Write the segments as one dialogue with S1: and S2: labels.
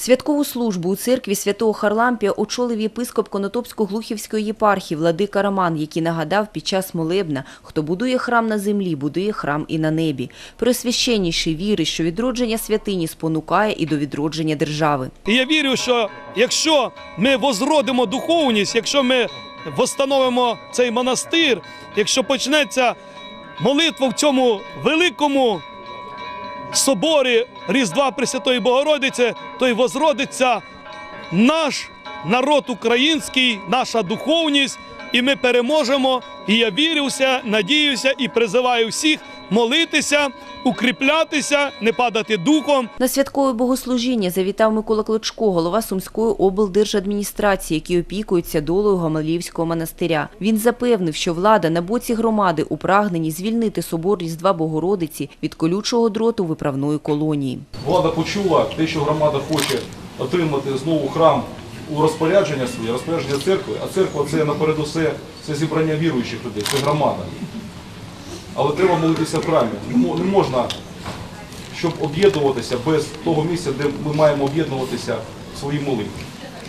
S1: Святкову службу у церкві святого Харлампія очолив єпископ Конотопсько-Глухівської єпархії Владика Роман, який нагадав під час молебна, хто будує храм на землі, будує храм і на небі. Просвященніший віри, що відродження святині спонукає і до відродження держави.
S2: Я вірю, що якщо ми возродимо духовність, якщо ми восстановимо цей монастир, якщо почнеться молитва в цьому великому соборі Різдва Пресвятої Богородиці, то й возродиться наш народ український, наша духовність, і ми переможемо. І я вірюся, надіюся і призиваю всіх молитися, укріплятися, не падати духом.
S1: На святкове богослужіння завітав Микола Клочко, голова Сумської облдержадміністрації, який опікується долею Гамаліївського монастиря. Він запевнив, що влада на боці громади у прагненні звільнити собор Різдва Богородиці від колючого дроту виправної колонії.
S3: Влада почула те, що громада хоче отримати знову храм у розпорядження своє, розпорядження церкви, а церква це напередусе це зібрання віруючих людей, це громада. Але треба молитися храмі. Не можна, щоб об'єднуватися без того місця, де ми маємо об'єднуватися в своїй молитві.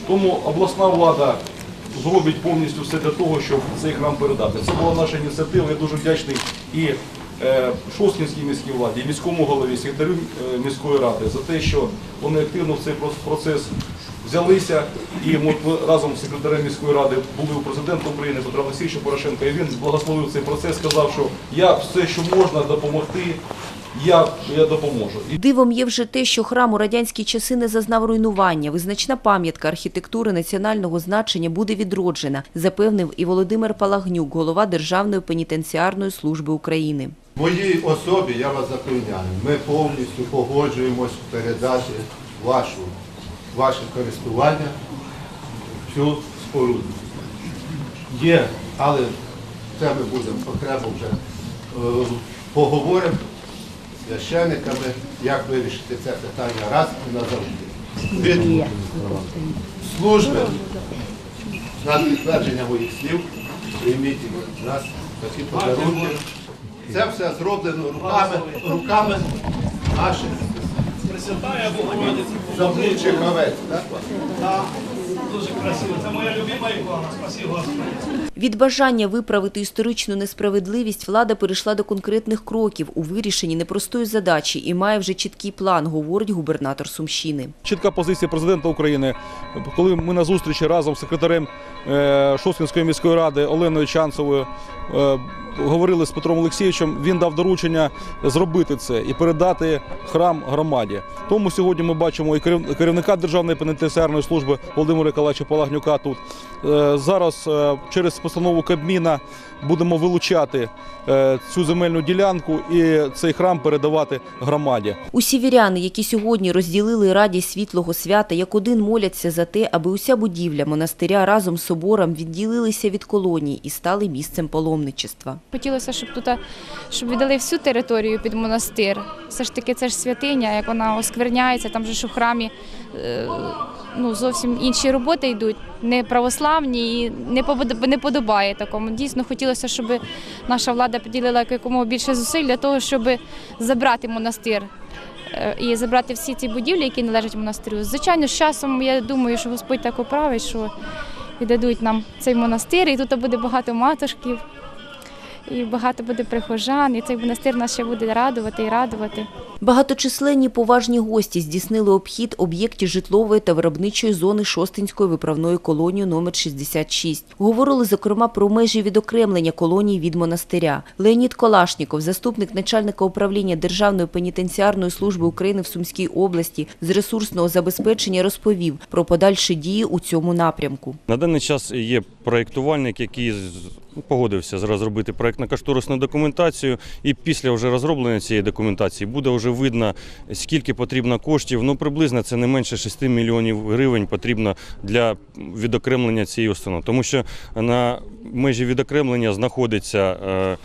S3: Тому обласна влада зробить повністю все для того, щоб цей храм передати. Це була наша ініціатива. Я дуже вдячний і е, Шосткінській міській владі, і міському голові, секретарю е, міської ради за те, що вони активно в цей процес взялися. І ми разом з секретарем міської ради були у президента України Петра Олексійовича Порошенка. І він благословив цей процес, сказав, що я все, що можна допомогти, я, я допоможу.
S1: Дивом є вже те, що храм у радянські часи не зазнав руйнування. Визначна пам'ятка архітектури національного значення буде відроджена, запевнив і Володимир Палагнюк, голова Державної пенітенціарної служби України.
S4: моїй особі я вас запевняю, ми повністю погоджуємось передати вашу, ваше користування цю споруду. Є, але це ми будемо окремо вже е, поговоримо з священниками, як вирішити це питання раз і назавжди. Від служби на підтвердження моїх слів прийміть нас такі подарунки. Це все зроблено руками, руками наших
S2: Пресвятая Богородиця.
S4: заблудчих овець. так?
S2: Дуже красиво. Це моя любима ікона. Спасибо Господи.
S1: Від бажання виправити історичну несправедливість влада перейшла до конкретних кроків у вирішенні непростої задачі і має вже чіткий план, говорить губернатор Сумщини.
S5: чітка позиція президента України. Коли ми на зустрічі разом з секретарем е, Шосткінської міської ради Оленою Чанцевою е, говорили з Петром Олексійовичем, він дав доручення зробити це і передати храм громаді. Тому сьогодні ми бачимо і керів- керівника Державної пенітенціарної служби Володимира Николаївича Палагнюка тут. Е, Зараз е, через постанову Кабміна будемо вилучати е, цю земельну ділянку і цей храм передавати громаді.
S1: Усі віряни, які сьогодні розділили радість світлого свята, як один моляться за те, аби уся будівля монастиря разом з собором відділилися від колонії і стали місцем паломничества.
S6: Хотілося, щоб тут щоб віддали всю територію під монастир. Все ж таки, це ж святиня, як вона оскверняється, там же ж у храмі ну, зовсім інші роботи йдуть, не православні і не не подобає такому. Дійсно хотілося, щоб наша влада поділила якомога більше зусиль для того, щоб забрати монастир. е, І забрати всі ці будівлі, які належать монастирю. Звичайно, з часом я думаю, що Господь так оправить, що віддадуть нам цей монастир, і тут буде багато матушків, і багато буде прихожан, і цей монастир нас ще буде радувати і радувати.
S1: Багаточисленні поважні гості здійснили обхід об'єктів житлової та виробничої зони Шостинської виправної колонії номер 66. Говорили, зокрема, про межі відокремлення колонії від монастиря. Леонід Колашніков, заступник начальника управління Державної пенітенціарної служби України в Сумській області з ресурсного забезпечення розповів про подальші дії у цьому напрямку.
S7: На даний час є проєктувальник, який з- погодився зараз робити проєктно-кошторисну документацію, і після вже розроблення цієї документації буде вже видно, скільки потрібно коштів. Ну, приблизно це не менше 6 мільйонів гривень потрібно для відокремлення цієї установи. Тому що на межі відокремлення знаходиться е,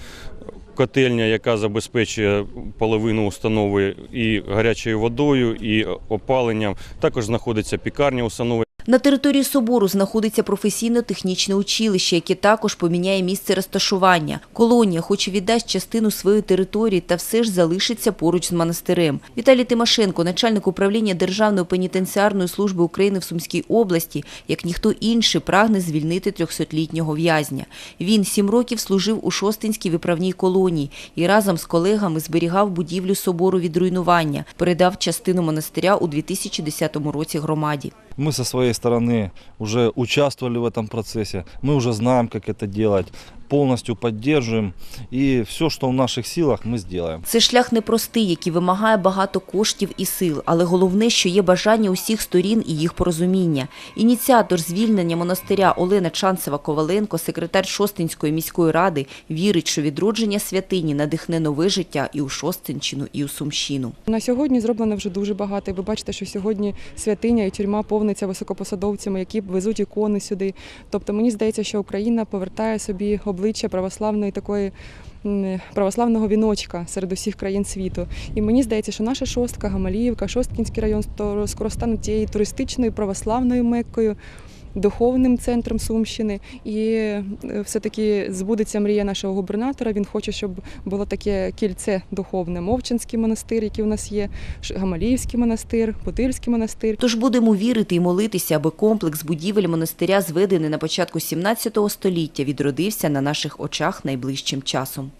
S7: котельня, яка забезпечує половину установи і гарячою водою, і опаленням. Також знаходиться пікарня установи.
S1: На території собору знаходиться професійно-технічне училище, яке також поміняє місце розташування. Колонія, хоч і віддасть частину своєї території, та все ж залишиться поруч з монастирем. Віталій Тимошенко, начальник управління Державної пенітенціарної служби України в Сумській області, як ніхто інший, прагне звільнити 300-літнього в'язня. Він сім років служив у Шостинській виправній колонії і разом з колегами зберігав будівлю собору від руйнування, передав частину монастиря у 2010 році громаді.
S8: Мы со своей стороны уже участвовали в этом процессе, мы уже знаем, как это делать, полностью поддерживаем и все, что в наших силах, мы сделаем.
S1: Це шлях непростий, який вимагає багато коштів і сил, але головне, що є бажання усіх сторін і їх порозуміння. Ініціатор звільнення монастиря Олена Чанцева-Коваленко, секретар Шостинської міської ради, вірить, що відродження святині надихне нове життя і у Шостинщину, і у Сумщину.
S9: На сьогодні зроблено вже дуже багато. І ви бачите, що сьогодні святиня і тюрма повниться високопосадовцями, які везуть ікони сюди. Тобто мені здається, що Україна повертає собі обличчя православної такої. Православного віночка серед усіх країн світу. І мені здається, що наша шостка, Гамаліївка, Шосткінський район скоро стануть тією туристичною православною меккою, духовним центром Сумщини. І е, все-таки збудеться мрія нашого губернатора. Він хоче, щоб було таке кільце духовне. Мовчанський монастир, який у нас є, Гамаліївський монастир, Путильський монастир.
S1: Тож будемо вірити і молитися, аби комплекс будівель монастиря, зведений на початку 17 століття, відродився на наших очах найближчим часом.